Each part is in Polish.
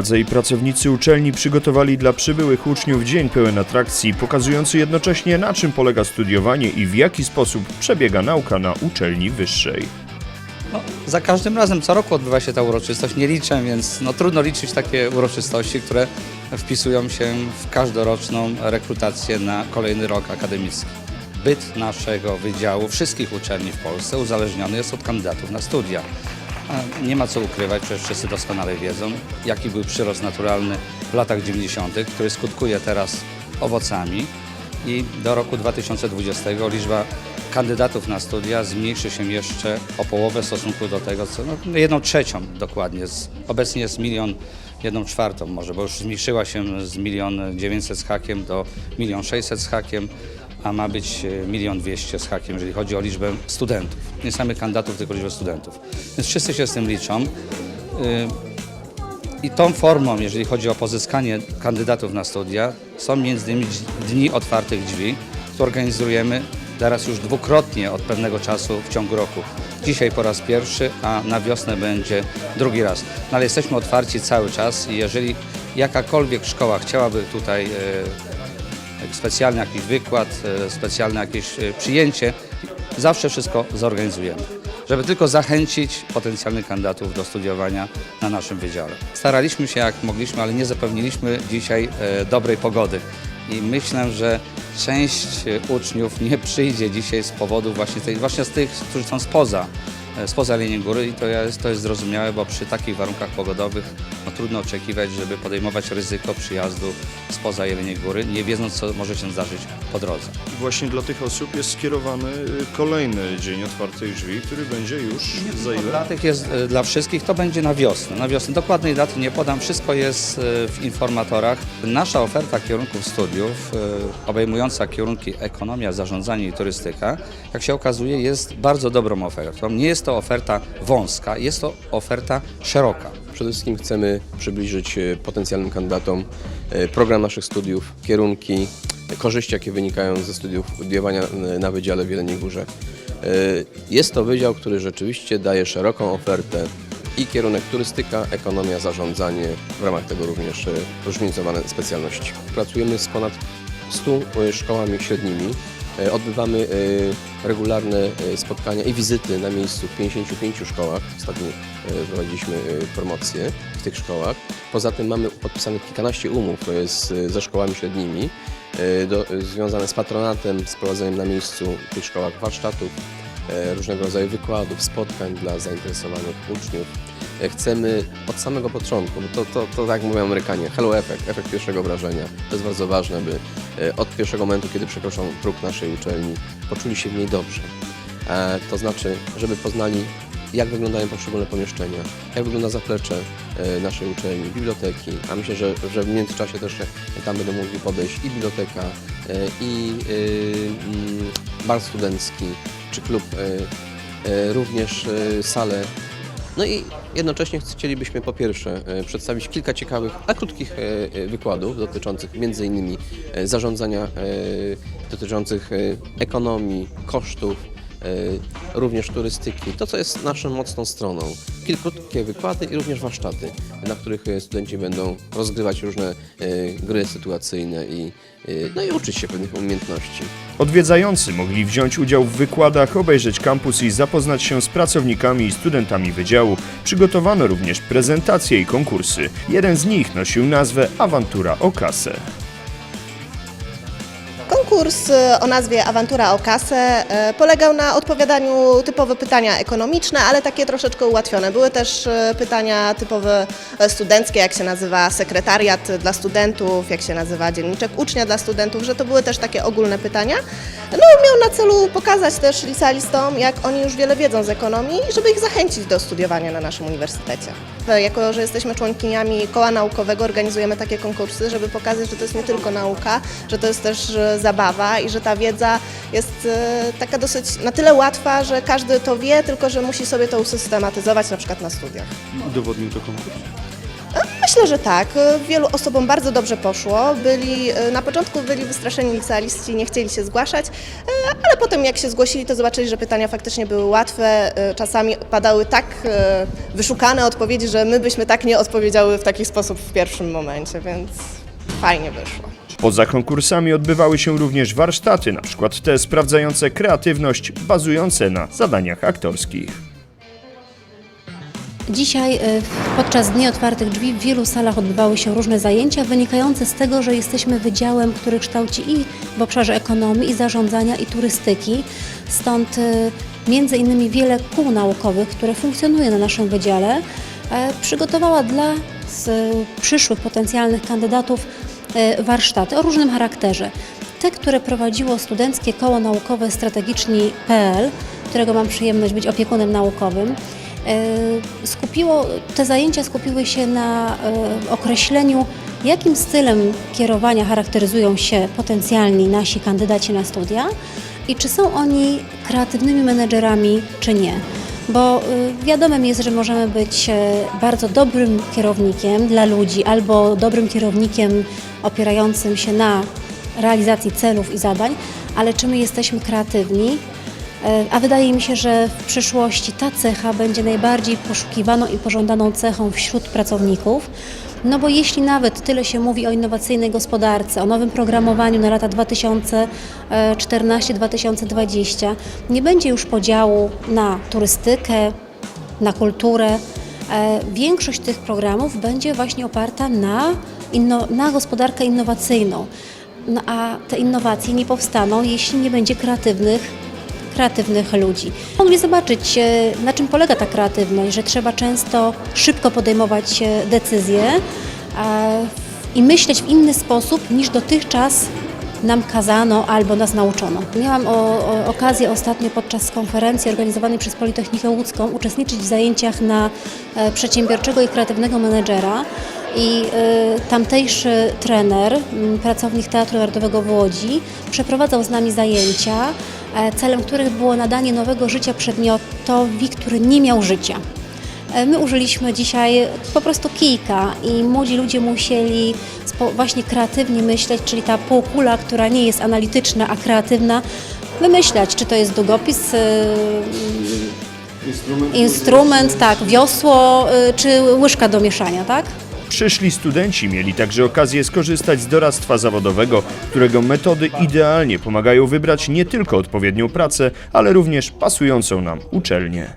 Władze i pracownicy uczelni przygotowali dla przybyłych uczniów dzień pełen atrakcji, pokazujący jednocześnie na czym polega studiowanie i w jaki sposób przebiega nauka na uczelni wyższej. No, za każdym razem, co roku odbywa się ta uroczystość. Nie liczę, więc no, trudno liczyć takie uroczystości, które wpisują się w każdoroczną rekrutację na kolejny rok akademicki. Byt naszego wydziału, wszystkich uczelni w Polsce uzależniony jest od kandydatów na studia. Nie ma co ukrywać, przecież wszyscy doskonale wiedzą, jaki był przyrost naturalny w latach 90., który skutkuje teraz owocami i do roku 2020 liczba kandydatów na studia zmniejszy się jeszcze o połowę w stosunku do tego, co no, jedną trzecią dokładnie. Obecnie jest milion, jedną czwartą może, bo już zmniejszyła się z milion dziewięćset z hakiem do milion sześćset z hakiem, a ma być e, milion dwieście z hakiem, jeżeli chodzi o liczbę studentów. Nie samych kandydatów, tylko liczbę studentów. Więc wszyscy się z tym liczą. Y, i tą formą, jeżeli chodzi o pozyskanie kandydatów na studia, są między innymi dni otwartych drzwi, które organizujemy teraz już dwukrotnie od pewnego czasu w ciągu roku. Dzisiaj po raz pierwszy, a na wiosnę będzie drugi raz. No ale jesteśmy otwarci cały czas i jeżeli jakakolwiek szkoła chciałaby tutaj e, specjalny jakiś wykład, e, specjalne jakieś e, przyjęcie, zawsze wszystko zorganizujemy, żeby tylko zachęcić potencjalnych kandydatów do studiowania na naszym wydziale. Staraliśmy się jak mogliśmy, ale nie zapewniliśmy dzisiaj e, dobrej pogody. I myślę, że część uczniów nie przyjdzie dzisiaj z powodu właśnie, tej, właśnie z tych, którzy są spoza spoza linii góry i to jest, to jest zrozumiałe, bo przy takich warunkach pogodowych no, trudno oczekiwać, żeby podejmować ryzyko przyjazdu spoza Jeleniej Góry, nie wiedząc, co może się zdarzyć po drodze. Właśnie dla tych osób jest skierowany y, kolejny dzień otwartych drzwi, który będzie już za ile? Dla tych jest e, dla wszystkich, to będzie na wiosnę. Na wiosnę dokładnej daty nie podam, wszystko jest e, w informatorach. Nasza oferta kierunków studiów, e, obejmująca kierunki ekonomia, zarządzanie i turystyka, jak się okazuje, jest bardzo dobrą ofertą. Nie jest to oferta wąska, jest to oferta szeroka. Przede wszystkim chcemy przybliżyć e, potencjalnym kandydatom e, program naszych studiów, kierunki, korzyści, jakie wynikają ze studiów studiowania e, na Wydziale w Jeleniej Górze. Jest to wydział, który rzeczywiście daje szeroką ofertę i kierunek turystyka, ekonomia, zarządzanie, w ramach tego również różnicowane specjalności. Pracujemy z ponad 100 e, szkołami średnimi. E, Odbywamy e, regularne e, spotkania i wizyty na miejscu w 55 szkołach. Ostatnio prowadziliśmy promocje w tych szkołach. Poza tym mamy podpisanych kilkanaście umów to jest ze szkołami średnimi, do, związane z patronatem, z prowadzeniem na miejscu w tych szkołach warsztatów, różnego rodzaju wykładów, spotkań dla zainteresowanych uczniów. Chcemy od samego początku, bo to, to, to tak mówią Amerykanie, hello effect, efekt pierwszego wrażenia. To jest bardzo ważne, aby e, od pierwszego momentu, kiedy przekroczą próg naszej uczelni, poczuli się w niej dobrze. E, To znaczy, żeby poznali, jak wyglądają poszczególne pomieszczenia, jak wygląda zaplecze e, naszej uczelni, biblioteki, a myślę, że, że w międzyczasie też tam będą mogli podejść i biblioteka, i e, mm, bar studencki, czy klub, również sale no i jednocześnie chcielibyśmy po pierwsze e, przedstawić kilka ciekawych, a krótkich e, e, wykładów dotyczących między innymi zarządzania, dotyczących ekonomii, kosztów, również turystyki, to co jest naszą mocną stroną. Kilka krótkie wykłady i również warsztaty, na których e, studenci będą rozgrywać różne e, gry sytuacyjne i, no i uczyć się pewnych umiejętności. Odwiedzający mogli wziąć udział w wykładach, obejrzeć kampus i zapoznać się z pracownikami i studentami wydziału. Przygotowano również prezentacje i konkursy. Jeden z nich nosił nazwę Awantura o kasę. Konkurs e, o nazwie Awantura o kasę e, polegał na odpowiadaniu typowe pytania ekonomiczne, ale takie troszeczkę ułatwione. Były też e, pytania typowe studenckie, jak się nazywa sekretariat dla studentów, jak się nazywa dzienniczek ucznia dla studentów, że to były też takie ogólne pytania. No, miał na celu pokazać też licealistom, jak oni już wiele wiedzą z ekonomii, żeby ich zachęcić do studiowania na naszym uniwersytecie. Jako, że jesteśmy członkiniami koła naukowego, organizujemy takie konkursy, żeby pokazać, że to jest nie tylko nauka, że to jest też e, zabawa i że ta wiedza jest e, taka dosyć na tyle łatwa, że każdy to wie, tylko że musi sobie to usystematyzować na przykład na studiach. Udowodnił to konkurs. Myślę, że tak. Wielu osobom bardzo dobrze poszło. Byli, e, na początku byli wystraszeni licealiści, nie chcieli się zgłaszać, e, ale potem jak się zgłosili, to zobaczyli, że pytania faktycznie były łatwe. E, Czasami padały tak e, wyszukane odpowiedzi, że my byśmy tak nie odpowiedziały w taki sposób w pierwszym momencie, więc fajnie wyszło. Poza konkursami odbywały się również warsztaty, przykład te sprawdzające kreatywność, bazujące na zadaniach aktorskich. Dzisiaj y, podczas Dni Otwartych Drzwi w wielu salach odbywały się różne zajęcia wynikające z tego, że jesteśmy wydziałem, który kształci i w obszarze ekonomii, i zarządzania, i turystyki. Stąd y, między innymi wiele kół naukowych, które funkcjonuje na naszym wydziale, e, przygotowała dla przyszłych potencjalnych kandydatów e, warsztaty o różnym charakterze. Te, które prowadziło Studenckie Koło Naukowe Strategiczni.pl, którego mam przyjemność być opiekunem naukowym, e, skupiło, te zajęcia skupiły się na e, określeniu, jakim stylem kierowania charakteryzują się potencjalni nasi kandydaci na studia i czy są oni kreatywnymi menedżerami, czy nie. Bo y, wiadomym jest, że możemy być e, bardzo dobrym kierownikiem dla ludzi albo dobrym kierownikiem opierającym się na realizacji celów i zadań, ale czy my jesteśmy kreatywni? E, A wydaje mi się, że w przyszłości ta cecha będzie najbardziej poszukiwaną i pożądaną cechą wśród pracowników. No bo jeśli nawet tyle się mówi o innowacyjnej gospodarce, o nowym programowaniu na lata 2014-2020, nie będzie już podziału na turystykę, na kulturę. E, Większość tych programów będzie właśnie oparta na, inno, na gospodarkę innowacyjną. No a te innowacje nie powstaną, jeśli nie będzie kreatywnych kreatywnych ludzi. Mogli zobaczyć, e, na czym polega ta kreatywność, że trzeba często szybko podejmować e, decyzje i myśleć w inny sposób niż dotychczas nam kazano albo nas nauczono. Miałam o, o, okazję ostatnio podczas konferencji organizowanej przez Politechnikę Łódzką uczestniczyć w zajęciach na e, przedsiębiorczego i kreatywnego menedżera i e, tamtejszy trener, m, pracownik Teatru Narodowego w Łodzi, przeprowadzał z nami zajęcia, celem których było nadanie nowego życia przedmiotowi, który nie miał życia. E, My użyliśmy dzisiaj po prostu kijka i młodzi ludzie musieli właśnie kreatywnie myśleć, czyli ta półkula, która nie jest analityczna, a kreatywna, wymyślać, czy to jest długopis, e, instrument, tak, wiosło, e, czy łyżka do mieszania, tak? Przyszli studenci mieli także okazję skorzystać z doradztwa zawodowego, którego metody idealnie pomagają wybrać nie tylko odpowiednią pracę, ale również pasującą nam uczelnię.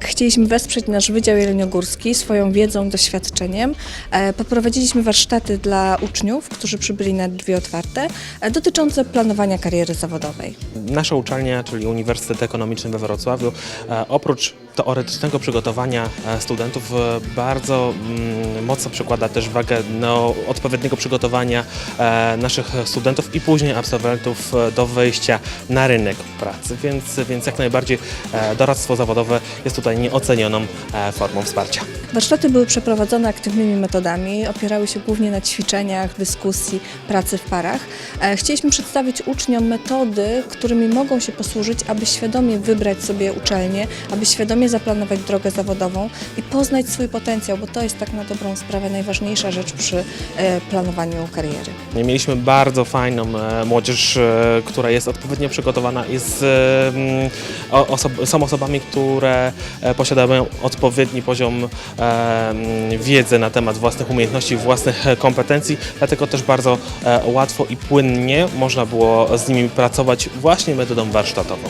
Chcieliśmy wesprzeć nasz Wydział Jeleniogórski swoją wiedzą, doświadczeniem. E, Poprowadziliśmy warsztaty dla uczniów, którzy przybyli na drzwi otwarte, e, dotyczące planowania kariery zawodowej. Nasza uczelnia, czyli Uniwersytet Ekonomiczny we Wrocławiu, e, oprócz teoretycznego przygotowania e, studentów, e, bardzo mm, mocno przykłada też wagę no, odpowiedniego przygotowania e, naszych studentów i później absolwentów do wejścia na rynek pracy, więc, więc jak najbardziej doradztwo zawodowe jest tutaj nieocenioną formą wsparcia. Warsztaty były przeprowadzone aktywnymi metodami, opierały się głównie na ćwiczeniach, dyskusji, pracy w parach. Chcieliśmy przedstawić uczniom metody, którymi mogą się posłużyć, aby świadomie wybrać sobie uczelnię, aby świadomie zaplanować drogę zawodową i poznać swój potencjał, bo to jest tak na dobrą sprawę najważniejsza rzecz przy e, planowaniu kariery. Mieliśmy bardzo fajną e, młodzież, e, która jest odpowiednio przygotowana, mm, o- oso- są osobami, które posiadają odpowiedni poziom wiedzy na temat własnych umiejętności, własnych kompetencji, dlatego też bardzo łatwo i płynnie można było z nimi pracować właśnie metodą warsztatową.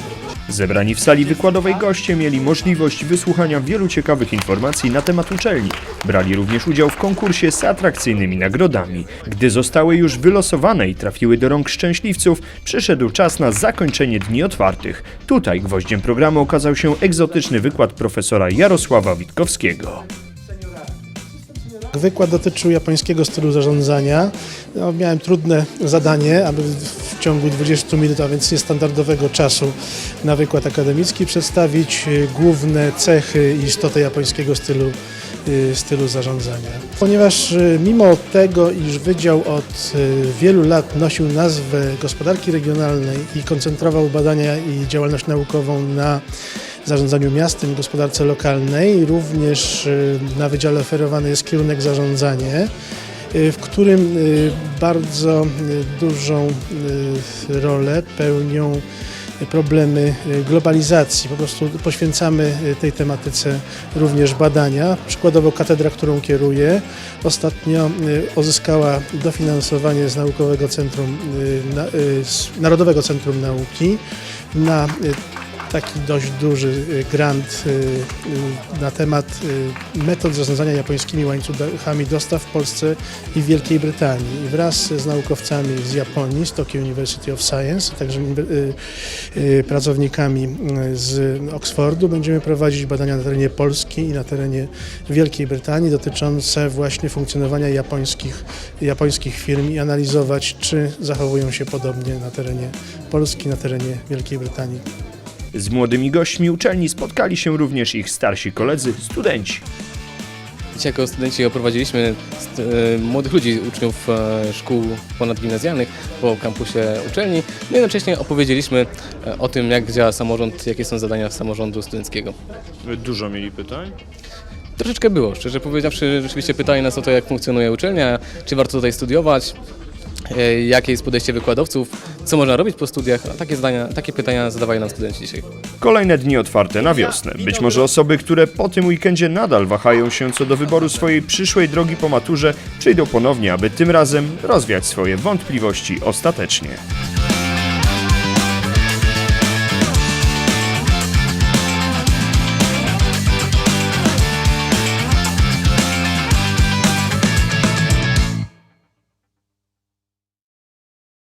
Zebrani w sali wykładowej goście mieli możliwość wysłuchania wielu ciekawych informacji na temat uczelni. Brali również udział w konkursie z atrakcyjnymi nagrodami. Gdy zostały już wylosowane i trafiły do rąk szczęśliwców, przyszedł czas na zakończenie dni otwartych. Tutaj gwoździem programu okazał się egzotyczny wykład profesora Jarosława Witkowskiego. Wykład dotyczył japońskiego stylu zarządzania. No, miałem trudne zadanie, aby w ciągu 20 minut, a więc niestandardowego czasu na wykład akademicki przedstawić y, główne cechy i istotę japońskiego stylu, y, stylu zarządzania. Ponieważ y, mimo tego, iż Wydział od wielu lat nosił nazwę gospodarki regionalnej i koncentrował badania i działalność naukową na zarządzaniu miastem i gospodarce lokalnej. Również y, na wydziale oferowany jest kierunek zarządzanie, y, w którym y, bardzo dużą rolę pełnią problemy globalizacji. Po prostu poświęcamy tej tematyce również badania. Przykładowo katedra, którą kieruję, ostatnio uzyskała dofinansowanie z Naukowego Centrum, Narodowego Centrum Nauki na taki dość duży y, grant y, y, na temat metod zarządzania japońskimi łańcuchami dostaw w Polsce i w Wielkiej Brytanii. I wraz z naukowcami z Japonii, z Tokyo University of Science, a także pracownikami z Oxfordu będziemy prowadzić badania na terenie Polski i na terenie Wielkiej Brytanii dotyczące właśnie funkcjonowania japońskich, japońskich firm i analizować, czy zachowują się podobnie na terenie Polski, na terenie Wielkiej Brytanii. Z młodymi gośćmi uczelni spotkali się również ich starsi koledzy, studenci. Dzisiaj jako studenci oprowadziliśmy st- e, młodych ludzi, uczniów e, szkół ponadgimnazjalnych po kampusie uczelni. No i jednocześnie opowiedzieliśmy e, o tym, jak działa samorząd, jakie są zadania samorządu studenckiego. Dużo mieli pytań? Troszeczkę było, szczerze powiedziawszy, rzeczywiście pytali nas o to, jak funkcjonuje uczelnia, czy warto tutaj studiować, e, jakie jest podejście wykładowców, co można robić po studiach. Takie, zadania, takie pytania zadawali nam studenci dzisiaj. Kolejne dni otwarte na wiosnę. Być może osoby, które po tym weekendzie nadal wahają się co do wyboru swojej przyszłej drogi po maturze, przyjdą ponownie, aby tym razem rozwiać swoje wątpliwości ostatecznie.